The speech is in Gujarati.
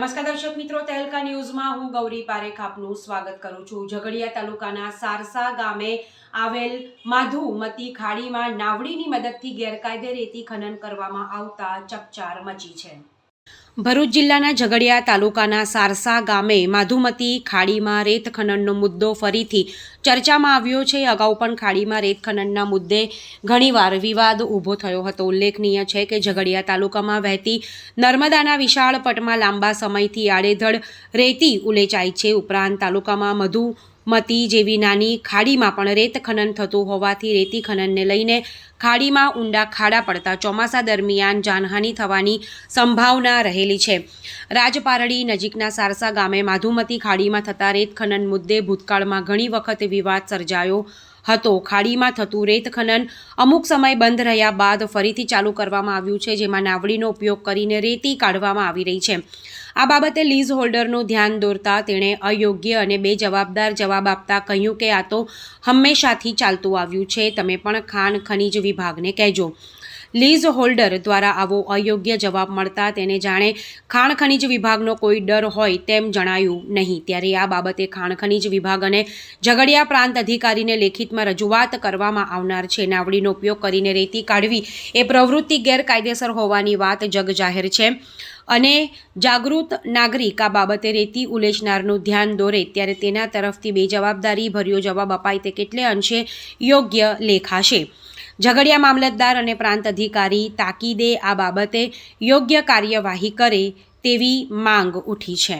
નમસ્કાર દર્શક મિત્રો, તહેલકા ન્યૂઝમાં હું ગૌરી પારેખ આપનું સ્વાગત કરું છું. ઝઘડિયા તાલુકાના સારસા ગામે આવેલ માધુમતી ખાડીમાં નાવડીની મદદથી ગેરકાયદે રેતી ખનન કરવામાં આવતા ચકચાર મચી છે. ભરૂચ જિલ્લાના ઝઘડિયા તાલુકાના સારસા ગામે માધુમતી ખાડીમાં રેત ખનનનો મુદ્દો ફરીથી ચર્ચામાં આવ્યો છે. અગાઉ પણ ખાડીમાં રેત ખનનના મુદ્દે ઘણીવાર વિવાદ ઊભો થયો હતો. ઉલ્લેખનીય છે કે ઝઘડિયા તાલુકામાં વહેતી નર્મદાના વિશાળ પટમાં લાંબા સમયથી આડેધડ રેતી ઉલેચાય છે. ઉપરાંત તાલુકામાં મધુમતી જેવી નાની ખાડીમાં પણ રેત ખનન થતું હોવાથી રેતી ખનનને લઈને ખાડીમાં ઊંડા ખાડા પડતા ચોમાસા દરમિયાન જાનહાનિ થવાની સંભાવના રહેલી છે. રાજપારડી નજીકના સારસા ગામે માધુમતી ખાડીમાં થતા રેત ખનન મુદ્દે ભૂતકાળમાં ઘણી વખત વિવાદ સર્જાયો હતો. ખાડીમાં થતું રેત ખનન અમુક સમય બંધ રહ્યા બાદ ફરીથી ચાલુ કરવામાં આવ્યું છે, જેમાં નાવડીનો ઉપયોગ કરીને રેતી કાઢવામાં આવી રહી છે. આ બાબતે લીઝ હોલ્ડરનું ધ્યાન દોરતા તેણે અયોગ્ય અને બેજવાબદાર જવાબ આપતા કહ્યું કે આ તો હંમેશાથી ચાલતું આવ્યું છે. તમે પણ ખાણ ખનીજ વિભાગને કહેજો. લીઝ હોલ્ડર દ્વારા આવો અયોગ્ય જવાબ મળતા તેને જાણે ખાણ ખનીજ વિભાગનો કોઈ ડર હોય તેમ જણાયું નહીં. ત્યારે આ બાબતે ખાણ ખનીજ વિભાગ અને ઝઘડિયા પ્રાંત અધિકારીને લેખિતમાં રજૂઆત કરવામાં આવનાર છે. નાવડીનો ઉપયોગ કરીને રેતી કાઢવી એ પ્રવૃત્તિ ગેરકાયદેસર હોવાની વાત જગ જાહેર છે. અને જાગૃત નાગરિક આ બાબતે રેતી ઉલેચનારનું ધ્યાન દોરે ત્યારે તેના તરફથી બેજવાબદારી ભર્યો જવાબ અપાય તે કેટલે અંશે યોગ્ય લેખાશે. ઝઘડિયા મામલતદાર અને પ્રાંત અધિકારી તાકીદે આ બાબતે યોગ્ય કાર્યવાહી કરે તેવી માંગ ઉઠી છે.